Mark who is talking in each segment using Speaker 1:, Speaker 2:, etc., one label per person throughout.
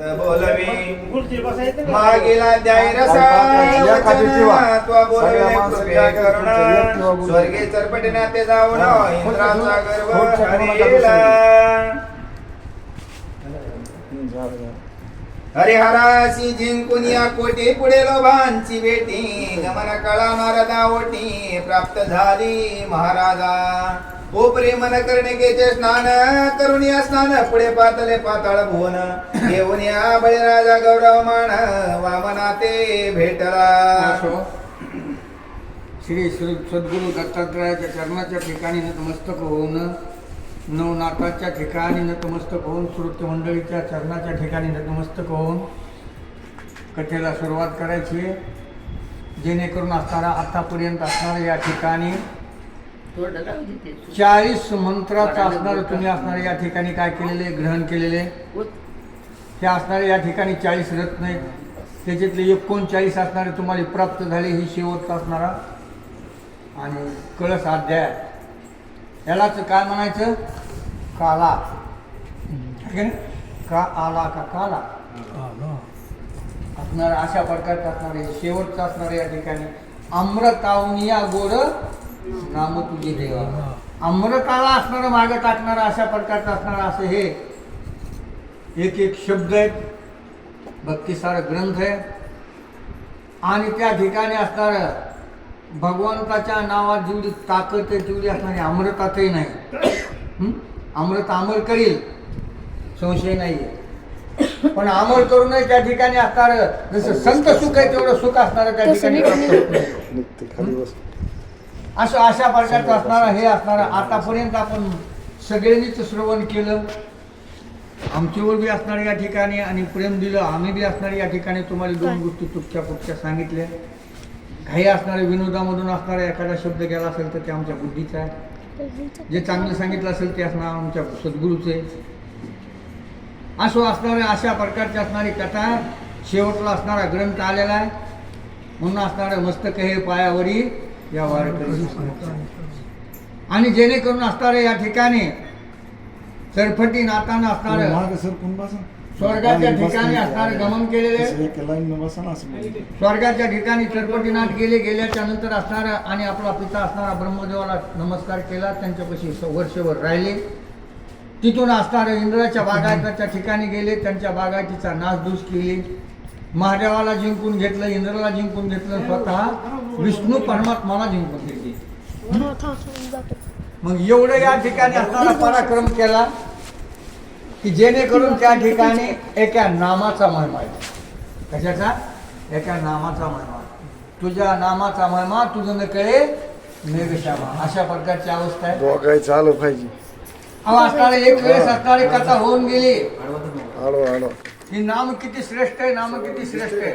Speaker 1: बोलवी? मागेला द्याय रसा करुणा. स्वर्गे चरपटी नाते जाऊन. इंद्राचा गर्व हरिला. हरिहराशी जिंकून या कोटी पुढे लोभांची भेटी गमन कळा नारदा ओटी प्राप्त झाली महाराजा ओ प्रेमन कर्णिकेचे स्नान करून या स्नान पुढे पातले पाताळ भुवन. येऊन या बळीराजा गौरव मान वामना ते भेटला
Speaker 2: श्री श्री सद्गुरू दत्तात्रयाच्या चरणाच्या ठिकाणी नतमस्तक होऊन नवनाथाच्या ठिकाणी नतमस्तक होऊन श्रोते मंडळीच्या चरणाच्या ठिकाणी नतमस्तक होऊन कथेला सुरुवात करायची. आहे. जेणेकरून असणारा आतापर्यंत असणारा या ठिकाणी चाळीस मंत्राचं असणारं तुम्ही असणारे या ठिकाणी काय केलेले? ग्रहण केलेले? हे असणारे या ठिकाणी चाळीस रत्न आहेत. त्याच्यातले एकोणचाळीस असणारे तुम्हाला प्राप्त झाले ही शेवटचा असणारा. आणि कळस अध्याय. यालाच काय म्हणायचं? काला. की आला का काला? असणार अशा प्रकारचं असणार शेवटचं असणार या ठिकाणी. अमृतावनिया गोड नाम तुझे देवा. अमृताला असणारं मागे टाकणारं अशा प्रकारचं असणारं असं हे एक एक शब्द आहेत. भक्तिसार ग्रंथ आहे. आणि त्या ठिकाणी असणारं भगवंताच्या नावात जेवढी ताकद आहे तेवढी असणारी अमृतातही नाही? अमृत अमर करील संशय नाही पण अमर करूनही त्या ठिकाणी असणार जसं संत सुख आहे तेवढं सुख असणार त्या ठिकाणी प्राप्त होत नाही.
Speaker 3: निघते खाली बस
Speaker 2: असं अशा प्रकारचं असणारं हे असणारं. आतापर्यंत आपण सगळ्यांनीच श्रवण केलं. आमच्यावर बी असणारे या ठिकाणी आणि प्रेम दिलं. आम्ही बी असणारे या ठिकाणी. तुम्हाला दोन गोष्टी तुटच्या पुटच्या सांगितल्या. काही असणारे विनोदामधून असणारा एखादा शब्द गेला असेल तर ते आमच्या बुद्धीचा आहे. जे चांगलं सांगितलं असेल ते असणार आमच्या सद्गुरूचे असो असणारे अशा प्रकारची असणारी कथा शेवटला असणारा ग्रंथ आलेला आहे. म्हणून असणारं मस्तक हे पायावरी या वारकरी आणि जेणेकरून असणारे या ठिकाणी चरफटी नाताना असणारं. स्वर्गाच्या ठिकाणी. असणारं गमन केलेले. स्वर्गाच्या ठिकाणी चरपटीनाथ गेले गेल्याच्यानंतर असणारा आणि आपला पिता असणारा ब्रह्मदेवाला नमस्कार केला त्यांच्यापाशी वर्षभर राहिले तिथून असणारे इंद्राच्या बागायताच्या ठिकाणी गेले त्यांच्या बागायतीचा नासधूस केली महादेवाला जिंकून घेतलं इंद्राला जिंकून घेतलं स्वतः विष्णू परमात्माला जिंकून घेतली मग एवढं या ठिकाणी असणारा पराक्रम केला की जेणेकरून त्या ठिकाणी एका नामाचा महिमा आहे कशाचा? एका नामाचा महिमा. तुझ्या नामाचा महिमा तुझं न कळे मेघश्यामा अशा प्रकारची अवस्था आहे.
Speaker 3: आलं पाहिजे.
Speaker 2: अहो असणारे एक वेळेस असणारी कथा होऊन गेली.
Speaker 3: आलो आलो
Speaker 2: ही नाम किती श्रेष्ठ आहे नाम किती श्रेष्ठ आहे?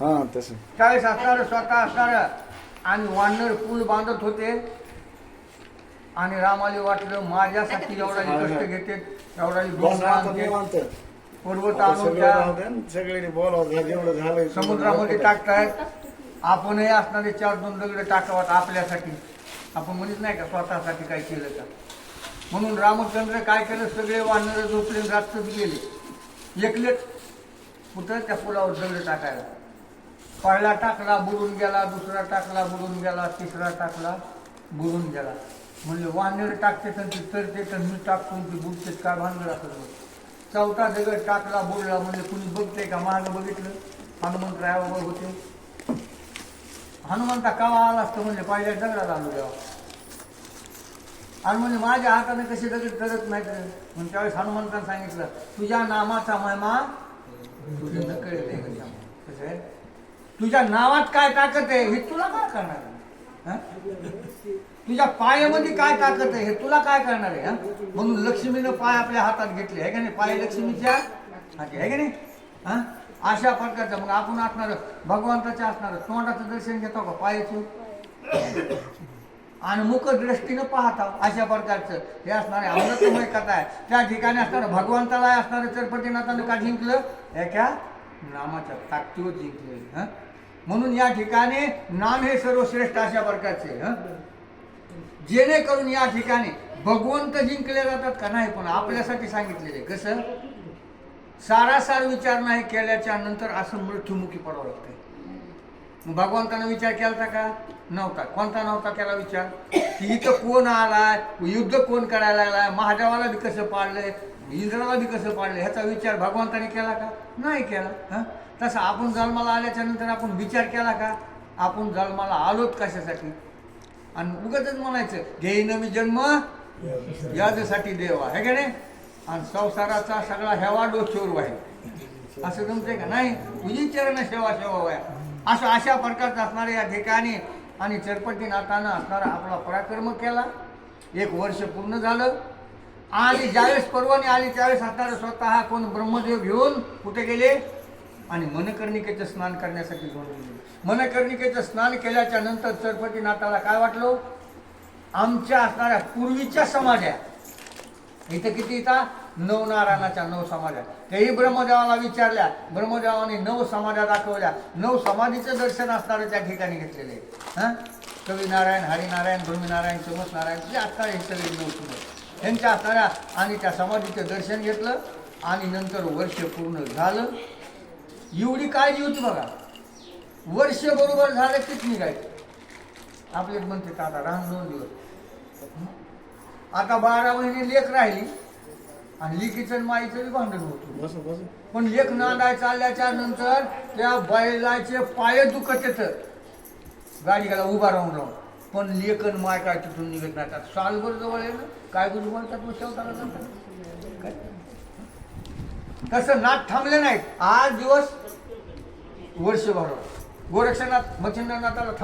Speaker 3: हा तसं.
Speaker 2: त्यावेळेस असणारं स्वतः असणारं. आणि वानर पूल बांधत होते. आणि रामाला वाटलं माझ्यासाठी एवढा कष्ट घेते एवढा. पर्वत आणून
Speaker 3: सगळे बोलावं एवढं
Speaker 2: समुद्रामध्ये टाकतायत. आपणही असणारे चार दोन दगड टाकावात आपल्यासाठी. आपण म्हणत नाही का स्वतःसाठी काय केलं का म्हणून रामचंद्र काय केलं? सगळे वानर झोपले रात्रच गेले. एकलेच कुठं त्या पुलावर दगड टाकायला. पहिला टाकला बुडून गेला दुसरा टाकला बुडून गेला तिसरा टाकला बुडून गेला. म्हणले वानर टाकते त्यांची तरते तर मी टाकतो ते बुडते काय भानगड असं चौथा दगड टाकला बुडला म्हणजे कुणी बघते का? माग बघितलं. हनुमंतरायावर होते. हनुमंता कावा आला असतं? म्हणजे पहिल्या दगडात आलो तेव्हा आणि म्हणजे माझ्या हाताने कसे दगड करत नाही तर? म्हणून त्यावेळेस हनुमंतानं सांगितलं तुझ्या नामाचा महिमा तुझ्या नकळे कसं आहे? तुझ्या नावात काय ताकद आहे हे तुला काय करणार आहे? तुझ्या पायामध्ये काय ताकद आहे हे तुला काय करणार आहे? म्हणून लक्ष्मीनं पाय आपल्या हातात घेतले. आहे का नाही? पाय लक्ष्मीच्या हाती. आहे का नाही? हं? अशा प्रकारचं. मग आपण असणार भगवंताच्या असणार तोंडाचं दर्शन घेतो का? पायाचं? आणि मुख दृष्टीनं पाहता अशा प्रकारचं. हे असणारे अमृतमय कथा आहे. त्या ठिकाणी असणारं भगवंताला असणारं चरपतीनाथानं का जिंकलं? याच्या नामाच्या ताकदीवर जिंकले. हां? म्हणून या ठिकाणी नाम हे सर्वश्रेष्ठ अशा प्रकारचे हं? जेणेकरून या ठिकाणी भगवंत जिंकले जातात का नाही पण आपल्यासाठी सांगितलेले. कसं? सारासार विचार नाही केल्याच्यानंतर असं मृत्युमुखी पडावं लागतंय. मग भगवंतानं विचार केला का? नव्हता कोणता नव्हता केला विचार? की इथं कोण आलाय? युद्ध कोण करायला लागलाय? महादेवाला बी कसं पाडलंय? इंद्राला बी कसं पाडलं ह्याचा विचार भगवंताने केला का? नाही केला. हं? तसं आपण जन्माला आल्याच्यानंतर आपण विचार केला का? आपण जन्माला आलोत कशासाठी? आणि उगाच म्हणायचं घेईन मी जन्म याजसाठी देवा हे का नाही? आणि संसाराचा सगळा हेवा डोक्यावर आहे. असं जमते का? नाही. तुझी चरण सेवा सेवा व्हाय असं अशा प्रकारचं असणाऱ्या या ठिकाणी आणि चरपटी नातानं असणारा आपला पराक्रम केला. एक वर्ष पूर्ण झालं. आणि ज्यावेळेस परवाने आली त्यावेळेस असणारे स्वतः. कोण ब्रह्मदेव घेऊन कुठे गेले? आणि मनकर्णिकेचं स्नान करण्यासाठी घेऊन गेले. मनकर्णिकेचं स्नान केल्याच्यानंतर चरपटी नाताला काय वाटलं? आमच्या असणाऱ्या पूर्वीच्या समाजात इथं किती इथं? नऊ नारायणाच्या नऊ समाध्या तेही ब्रह्मदेवाला विचारल्या ब्रह्मदेवाने नऊ समाजा दाखवल्या. नऊ समाधीचं दर्शन असणारं त्या ठिकाणी घेतलेले. हां? कवी नारायण हरिनारायण भूमीनारायण चमस नारायण जे असणारे हे सगळे नऊ सुंदर यांच्या असणाऱ्या आणि त्या समाधीचं दर्शन घेतलं आणि नंतर वर्ष पूर्ण झालं. एवढी काळजी होती बघा. वर्ष बरोबर झालं तीच निघायचं? आपले म्हणते का आता राहून दोन दिवस. आता बारा महिने लेख राहिली. आणि लिकीचं आणि माईचं भांडण होतं
Speaker 3: बस बस.
Speaker 2: पण लेख नांदाय चालल्याच्या नंतर त्या बैलाचे पाय दुखत येत. गाडी गेला उभा राहून राहून. पण लेखन माय काय तिथून निघत नाही. सालभर जवळ आहे ना? काय गुरु म्हणतात मग. काय? तसं नाथ थांबले नाहीत. आज दिवस वर्षभर गोरक्षनाथ मच्छिंद्रनाथाला थांब